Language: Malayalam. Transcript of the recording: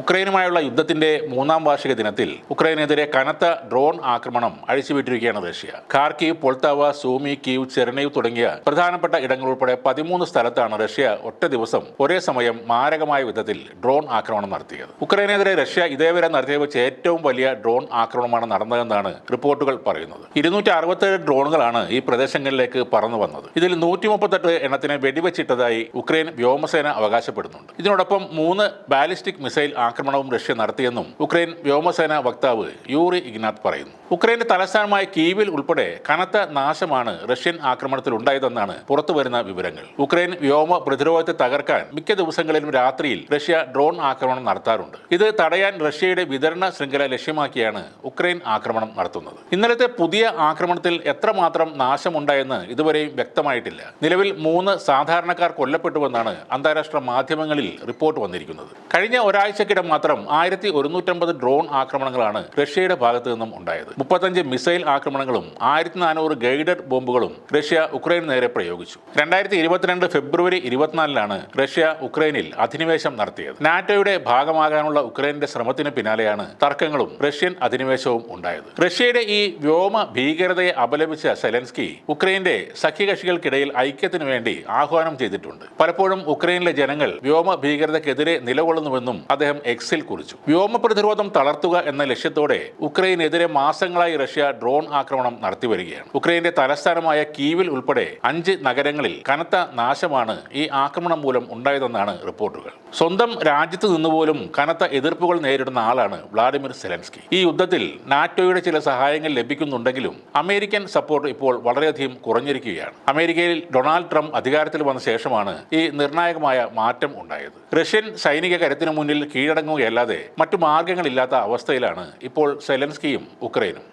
ഉക്രൈനുമായുള്ള യുദ്ധത്തിന്റെ മൂന്നാം വാർഷിക ദിനത്തിൽ ഉക്രൈനെതിരെ കനത്ത ഡ്രോൺ ആക്രമണം അഴിച്ചുവിട്ടിരിക്കുകയാണ് Russia. Kharkiv Poltava Sumy Kyiv Chernihiv തുടങ്ങിയ പ്രധാനപ്പെട്ട ഇടങ്ങൾ ഉൾപ്പെടെ പതിമൂന്ന് സ്ഥലത്താണ് റഷ്യ ഒറ്റ ദിവസം ഒരേ സമയം മാരകമായ വിധത്തിൽ ഡ്രോൺ ആക്രമണം നടത്തിയത്. ഉക്രൈനെതിരെ റഷ്യ ഇതേവരെ നടത്തിയ വെച്ച് ഏറ്റവും വലിയ ഡ്രോൺ ആക്രമണമാണ് നടന്നതെന്നാണ് റിപ്പോർട്ടുകൾ പറയുന്നത്. ഇരുന്നൂറ്റി അറുപത്തേഴ് ഡ്രോണുകളാണ് ഈ പ്രദേശങ്ങളിലേക്ക് പറന്നു വന്നത്. ഇതിൽ നൂറ്റി മുപ്പത്തെട്ട് എണ്ണത്തിനെ വെടിവെച്ചിട്ടതായി ഉക്രൈൻ വ്യോമസേന അവകാശപ്പെടുന്നുണ്ട്. ഇതിനോടൊപ്പം മൂന്ന് ബാലിസ്റ്റിക് മിസൈൽ ആക്രമണവും റഷ്യ നടത്തിയെന്നും ഉക്രൈൻ വ്യോമസേന വക്താവ് യൂറി ഇഗ്നാത് പറയുന്നു. ഉക്രൈന്റെ തലസ്ഥാനമായ കീവിൽ ഉൾപ്പെടെ കനത്ത നാശമാണ് റഷ്യൻ ആക്രമണത്തിൽ ഉണ്ടായതെന്നാണ് പുറത്തുവരുന്ന വിവരങ്ങൾ. ഉക്രൈൻ വ്യോമ പ്രതിരോധത്തെ തകർക്കാൻ മിക്ക ദിവസങ്ങളിലും രാത്രിയിൽ റഷ്യ ഡ്രോൺ ആക്രമണം നടത്താറുണ്ട്. ഇത് തടയാൻ റഷ്യയുടെ വിതരണ ശൃംഖല ലക്ഷ്യമാക്കിയാണ് ഉക്രൈൻ ആക്രമണം നടത്തുന്നത്. ഇന്നലത്തെ പുതിയ ആക്രമണത്തിൽ എത്രമാത്രം നാശമുണ്ടായെന്ന് ഇതുവരെയും വ്യക്തമായിട്ടില്ല. നിലവിൽ മൂന്ന് സാധാരണക്കാർ കൊല്ലപ്പെട്ടുവെന്നാണ് അന്താരാഷ്ട്ര മാധ്യമങ്ങളിൽ റിപ്പോർട്ട് വന്നിരിക്കുന്നത്. കഴിഞ്ഞ ഒരാഴ്ചക്കിടെ മാത്രം ആയിരത്തി ഒരുന്നൂറ്റമ്പത് ഡ്രോൺ ആക്രമണങ്ങളാണ് റഷ്യയുടെ ഭാഗത്തു നിന്നും ഉണ്ടായത്. മുപ്പത്തഞ്ച് മിസൈൽ ആക്രമണങ്ങളും ആയിരത്തി നാനൂറ് ഗൈഡഡ് ബോംബുകളും റഷ്യ ഉക്രൈന് നേരെ പ്രയോഗിച്ചു. രണ്ടായിരത്തി ഇരുപത്തിരണ്ട് ഫെബ്രുവരി ഇരുപത്തിനാലിലാണ് റഷ്യ ഉക്രൈനിൽ അധിനിവേശം നടത്തിയത്. നാറ്റോയുടെ ഭാഗമാകാനുള്ള ഉക്രൈന്റെ ശ്രമത്തിന് പിന്നാലെയാണ് തർക്കങ്ങളും റഷ്യൻ അധിനിവേശവും ഉണ്ടായത്. റഷ്യയുടെ ഈ വ്യോമ ഭീകരതയെ അപലപിച്ച സെലൻസ്കി ഉക്രൈന്റെ സഖ്യകക്ഷികൾക്കിടയിൽ ഐക്യത്തിനു വേണ്ടി ആഹ്വാനം ചെയ്തിട്ടുണ്ട്. പലപ്പോഴും ഉക്രൈനിലെ ജനങ്ങൾ വ്യോമ ഭീകരതയ്ക്കെതിരെ നിലകൊള്ളുന്നുവെന്നും അദ്ദേഹം എക്സിൽ കുറിച്ചു. വ്യോമ പ്രതിരോധം തളർത്തുക എന്ന ലക്ഷ്യത്തോടെ ഉക്രൈനെതിരെ മാസങ്ങളായി റഷ്യ ഡ്രോൺ ആക്രമണം നടത്തി വരികയാണ്. ഉക്രൈന്റെ തലസ്ഥാനമായ കീവിൽ ഉൾപ്പെടെ അഞ്ച് നഗരങ്ങളിൽ കനത്ത നാശമാണ് ഈ ആക്രമണം മൂലം ഉണ്ടായതെന്നാണ് റിപ്പോർട്ടുകൾ. സ്വന്തം രാജ്യത്ത് നിന്നുപോലും കനത്ത എതിർപ്പുകൾ നേരിടുന്ന ആളാണ് വ്ളാഡിമിർ സെലൻസ്കി. ഈ യുദ്ധത്തിൽ നാറ്റോയുടെ ചില സഹായങ്ങൾ ലഭിക്കുന്നുണ്ടെങ്കിലും അമേരിക്കൻ സപ്പോർട്ട് ഇപ്പോൾ വളരെയധികം കുറഞ്ഞിരിക്കുകയാണ്. അമേരിക്കയിൽ ഡൊണാൾഡ് ട്രംപ് അധികാരത്തിൽ വന്ന ശേഷമാണ് ഈ നിർണായകമായ മാറ്റം ഉണ്ടായത്. റഷ്യൻ സൈനിക കരുത്തിനു മുന്നിൽ കീഴടങ്ങുകയല്ലാതെ മറ്റു മാർഗങ്ങളില്ലാത്ത അവസ്ഥയിലാണ് ഇപ്പോൾ സെലൻസ്കിയും ഉക്രൈനും.